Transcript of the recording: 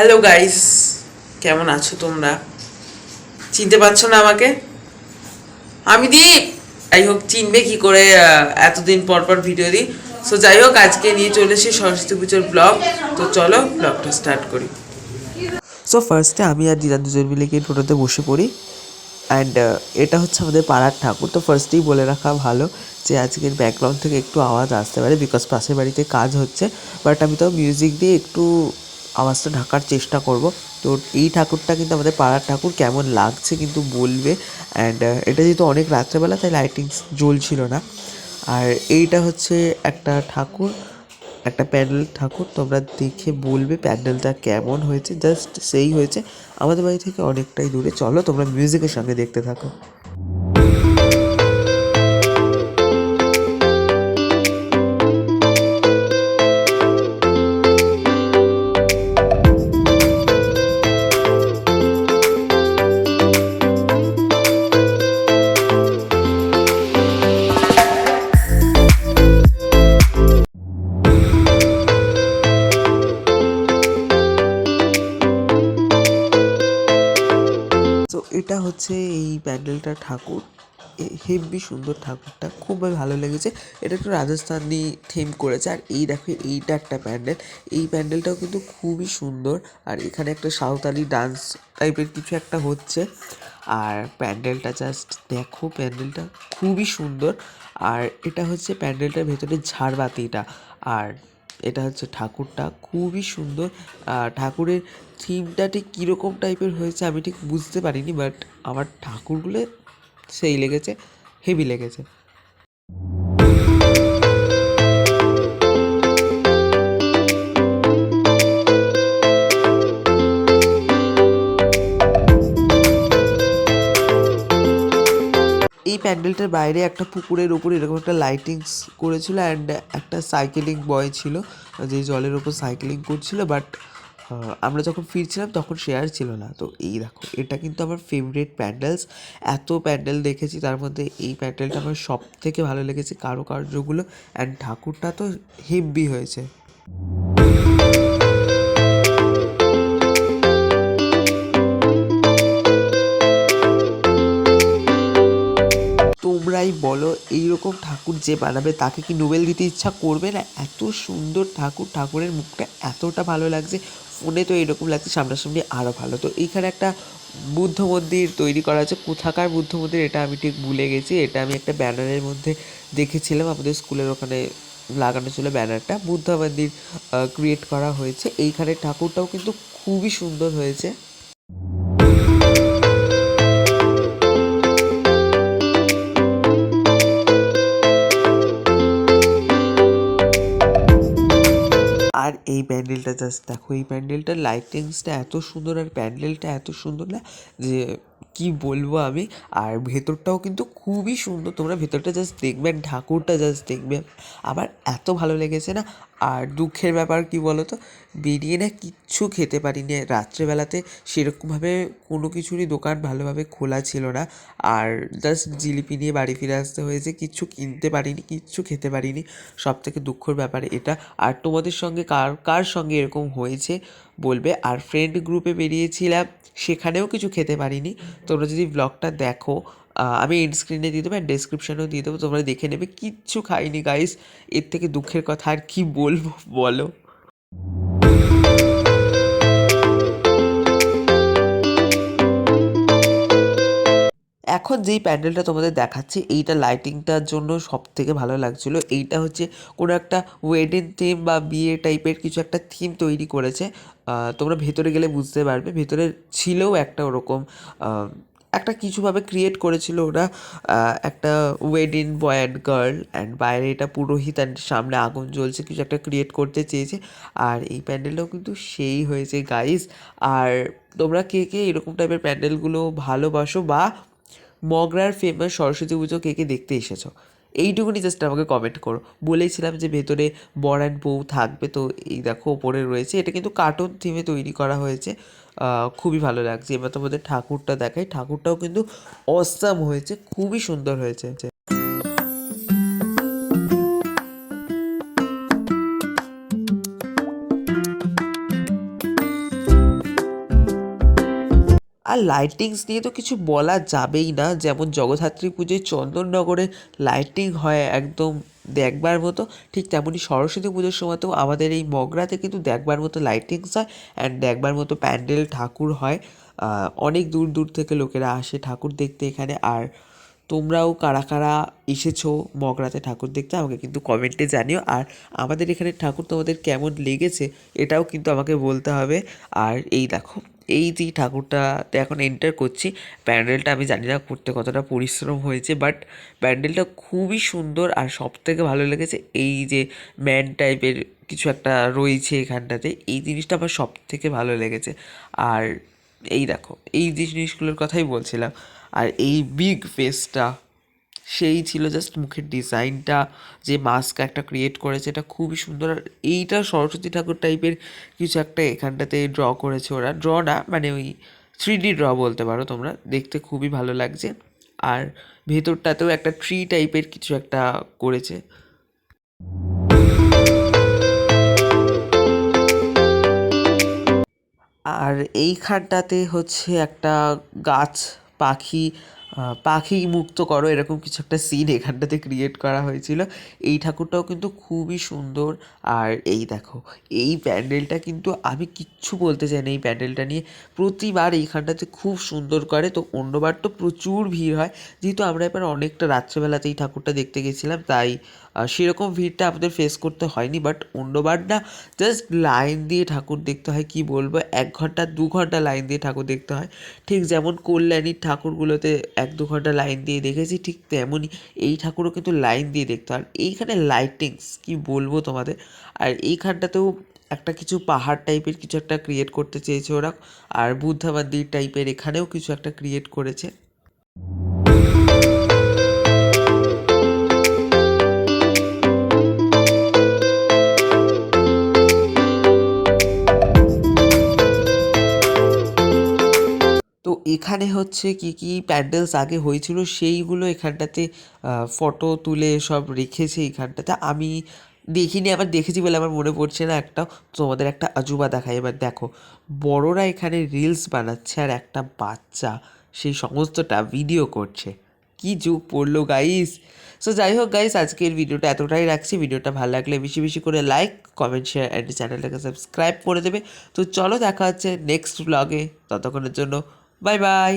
Hello guys কেমন আছো তোমরা? চিনতে পারছ না আমাকে? আমি দীপ! যাই হোক, চিনবে কি করে এতদিন পর পর ভিডিও দিই। সো যাই হোক, আজকে নিয়ে চলে এসে সরস্বতী পুজোর ব্লগ তো চলো ব্লগটা স্টার্ট করি। সো ফার্স্টে আমি আর দিদা দুজন মিলে গিয়ে টোটোতে বসে পড়ি। অ্যান্ড এটা হচ্ছে আমাদের পাড়ার ঠাকুর। তো ফার্স্টেই বলে রাখা ভালো যে, আজকের ব্যাকগ্রাউন্ড থেকে একটু আওয়াজ আসতে পারে বিকজ পাশের বাড়িতে কাজ হচ্ছে। বাট আমি তো মিউজিক দিয়ে একটু আওয়াজটা ঢাকার চেষ্টা করব। তো এই ঠাকুরটা কিন্তু আমাদের পাড়ার ঠাকুর, কেমন লাগছে কিন্তু বলবে। অ্যান্ড এটা যেহেতু অনেক রাত্রেবেলা, তাই লাইটিংস জ্বলছিল না। আর এইটা হচ্ছে একটা ঠাকুর, একটা প্যান্ডেল ঠাকুর। তোমরা দেখে বলবে প্যান্ডেলটা কেমন হয়েছে। জাস্ট সেই হয়েছে। আমাদের বাড়ি থেকে অনেকটাই দূরে। চলো তোমরা মিউজিকের সঙ্গে দেখতে থাকো। এটা হচ্ছে এই প্যান্ডেলটা ঠাকুর। হেভি সুন্দর ঠাকুরটা। খুবই ভালো লেগেছে। এটা একটু রাজস্থানি থিম করেছে। আর এই দেখো, এইটা একটা প্যান্ডেল। এই প্যান্ডেলটাও কিন্তু খুবই সুন্দর। আর এখানে একটা সাঁওতালি ডান্স টাইপের কিছু একটা হচ্ছে। আর প্যান্ডেলটা জাস্ট দেখো, প্যান্ডেলটা খুবই সুন্দর। আর এটা হচ্ছে প্যান্ডেলটার ভেতরে ঝাড়বাতিটা। আর এটা হচ্ছে ঠাকুরটা। খুবই সুন্দর। ঠাকুরের থিমটা ঠিক কীরকম টাইপের হয়েছে আমি ঠিক বুঝতে পারিনি, বাট আমার ঠাকুরগুলো সেই লেগেছে, হেভি লেগেছে। প্যান্ডেলটার বাইরে একটা পুকুরের ওপর এরকম একটা লাইটিংস করেছিল অ্যান্ড একটা সাইকেলিং বয় ছিল, যে জলের ওপর সাইকেলিং করছিল বাট আমরা যখন ফিরছিলাম তখন আর ছিল না। তো এই দেখো, এটা কিন্তু আমার ফেভারিট প্যান্ডেলস এত প্যান্ডেল দেখেছি, তার মধ্যে এই প্যান্ডেলটা আমার সব থেকে ভালো লেগেছে কারুকার্যগুলো। অ্যান্ড ঠাকুরটা তো হেভি হয়েছে। এইরকম ঠাকুর যে বানাবে, তাকে কি নোবেল দিতে ইচ্ছা করবে না? এত সুন্দর ঠাকুর, ঠাকুরের মুখটা এতটা ভালো লাগছে, ফোনে তো এরকম লাগছে সামনাসামনি আরও ভালো। তো এইখানে একটা বুদ্ধ মন্দির তৈরি করা আছে। কোথাকার বুদ্ধ মন্দির এটা আমি ঠিক ভুলে গেছি। এটা আমি একটা ব্যানারের মধ্যে দেখেছিলাম। আমাদের স্কুলের ওখানে লাগানো ছিল ব্যানারটা। বুদ্ধ মন্দির ক্রিয়েট করা হয়েছে। এইখানে ঠাকুরটাও কিন্তু খুবই সুন্দর হয়েছে। আর এই প্যান্ডেলটা জাস্ট দেখো, এই প্যান্ডেলটার লাইটিংসটা এত সুন্দর আর প্যান্ডেলটা এত সুন্দর না যে কি বলব আমি? আর ভেতরটাও কিন্তু খুবই সুন্দর। তোমরা ভেতরটা জাস্ট দেখবে ঠাকুরটা জাস্ট দেখবে। আমার এত ভালো লেগেছে না? আর দুঃখের ব্যাপার কি বলো তো বেরিয়ে না কিচ্ছু খেতে পারিনি। রাত্রেবেলাতে সেরকমভাবে কোনো কিছুরই দোকান ভালোভাবে খোলা ছিল না। আর জাস্ট জিলিপি নিয়ে বাড়ি ফিরে আসতে হয়েছে। কিচ্ছু কিনতে পারিনি, কিচ্ছু খেতে পারিনি। সব থেকে দুঃখের ব্যাপার এটা। আর তোমাদের সঙ্গে কার কার সঙ্গে এরকম হয়েছে? বলবে, আর ফ্রেন্ড গ্রুপে বেরিয়েছিলাম, সেখানেও কিছু খেতে পারিনি। তোমরা যদি ব্লগটা দেখো আমি এন্ড স্ক্রিনে দিয়ে দেবো অ্যান্ড ডেসক্রিপশানেও দিয়ে দেবো, তোমরা দেখে নেবে। কিচ্ছু খাইনি গাইস এর থেকে দুঃখের কথা আর কি বলব, বলো? এখন যেই প্যান্ডেলটা তোমাদের দেখাচ্ছি, এইটা লাইটিংটার জন্য সব থেকে ভালো লাগছিল। এইটা হচ্ছে কোনো একটা ওয়েডিং থিম বা বিয়ে টাইপের কিছু একটা থিম তৈরি করেছে। তোমরা ভেতরে গেলে বুঝতে পারবে। ভেতরে ছিলও একটা ওরকম একটা কিছুভাবে ক্রিয়েট করেছিল ওরা একটা wedding boy and girl and বাইরে এটা পুরোহিত অ্যান্ড সামনে আগুন জ্বলছে, কিছু একটা ক্রিয়েট করতে চেয়েছে। আর এই প্যান্ডেলটাও কিন্তু সেই হয়েছে গাইস আর তোমরা কে কে এরকম টাইপের প্যান্ডেলগুলো ভালোবাসো বা মগরার ফেমাস সরস্বতী পুজো কে কে দেখতে এসেছ? এইটুকুনি জাস্ট আমাকে কমেন্ট করো। বলেছিলাম যে ভেতরে বর অ্যান্ড বউ থাকবে, তো এই দেখো ওপরে রয়েছে। এটা কিন্তু কার্টুন থিমে তৈরি করা হয়েছে। খুবই ভালো লাগছে। এবার তোমাদের ঠাকুরটা দেখাই। ঠাকুরটাও কিন্তু অসাম হয়েছে। খুবই সুন্দর হয়েছে। আর লাইটিংস নিয়ে তো কিছু বলা যাবেই না। যেমন জগদ্ধাত্রী পুজোয় চন্দননগরে লাইটিং হয় একদম দেখবার মতো। ঠিক তেমনই সরস্বতী পুজোর সময়তেও আমাদের এই মগরাতে কিন্তু দেখবার মতো লাইটিংস হয় অ্যান্ড দেখবার মতো প্যান্ডেল, ঠাকুর হয়। অনেক দূর দূর থেকে লোকেরা আসে ঠাকুর দেখতে এখানে। আর তোমরাও কারা কারা এসেছ মগরাতে ঠাকুর দেখতে আমাকে কিন্তু কমেন্টে জানিও। আর আমাদের এখানে ঠাকুর তোমাদের কেমন লেগেছে এটাও কিন্তু আমাকে বলতে হবে। আর এই দেখো। এই যে ঠাকুরটাতে এখন এন্টার করছি, প্যান্ডেলটা আমি জানি না করতে কতটা পরিশ্রম হয়েছে বাট প্যান্ডেলটা খুবই সুন্দর আর সব থেকে ভালো লেগেছে এই যে ম্যান টাইপের কিছু একটা রয়েছে এখানটাতে, এই জিনিসটা আমার সব থেকে ভালো লেগেছে। আর এই দেখো, এই জিনিসগুলোর কথাই বলছিলাম, আর এই বিগ ফেসটা সেই ছিল জাস্ট মুখের ডিজাইনটা যে মাস্ক একটা ক্রিয়েট করেছে, এটা খুবই সুন্দর। আর এইটা সরস্বতী ঠাকুর টাইপের কিছু একটা এখানটাতে ড্র করেছে ওরা। ড্র না মানে ওই থ্রি ডি ড্র বলতে পারো তোমরা। দেখতে খুবই ভালো লাগছে। আর ভেতরটাতেও একটা ট্রি টাইপের কিছু একটা করেছে। আর এইখানটাতে হচ্ছে একটা গাছ পাখি। পাখি মুক্ত করো, এরকম কিছু একটা সিন এখানটাতে ক্রিয়েট করা হয়েছিল। এই ঠাকুরটাও কিন্তু খুবই সুন্দর। আর এই দেখো, এই প্যান্ডেলটা কিন্তু আমি কিচ্ছু বলতে চাই না এই প্যান্ডেলটা নিয়ে। প্রতিবার এইখানটাতে খুব সুন্দর করে, তো অন্যবার তো প্রচুর ভিড় হয়। যেহেতু আমরা এবার অনেকটা রাত্রেবেলাতে এই ঠাকুরটা দেখতে গেছিলাম, তাই সেরকম ভিড়টা আমাদের ফেস করতে হয়নি। বাট অন্যবার না জাস্ট লাইন দিয়ে ঠাকুর দেখতে হয়, কি বলব? এক ঘণ্টা, দু ঘণ্টা লাইন দিয়ে ঠাকুর দেখতে হয়। ঠিক যেমন কল্যাণীর ঠাকুরগুলোতে এক দু ঘণ্টা লাইন দিয়ে দেখেছি ঠিক তেমনই এই ঠাকুরও কিন্তু লাইন দিয়ে দেখতে। হয় আর এইখানে লাইটিংস কি বলব তোমাদের? আর এইখানটাতেও একটা কিছু পাহাড় টাইপের কিছু একটা ক্রিয়েট করতে চেয়েছে ওরা। আর বুদ্ধা মন্দির টাইপের এখানেও কিছু একটা ক্রিয়েট করেছে। এখানে হচ্ছে কি কি প্যান্ডেলস আগে হয়েছিল, সেইগুলো এখানটাতে ফটো তুলে সব রেখেছে এখানটাতে। আমি দেখিনি, আবার দেখেছি বলে আমার মনে পড়ছে না একটা, তোমাদের একটা আজুবা দেখায় এবার দেখো, বড়রা এখানে রিলস বানাচ্ছে আর একটা বাচ্চা, সেই সমস্তটা ভিডিও করছে। কি যুগ পড়ল গাইস সো যাই হোক গাইস আজকের ভিডিওটা এতটাই রাখছি। ভিডিওটা ভালো লাগলে বেশি বেশি করে লাইক কমেন্ট শেয়ার অ্যান্ড চ্যানেলটাকে সাবস্ক্রাইব করে দেবে। তো চলো, দেখা হচ্ছে নেক্সট ব্লগে ততক্ষণের জন্য বাই বাই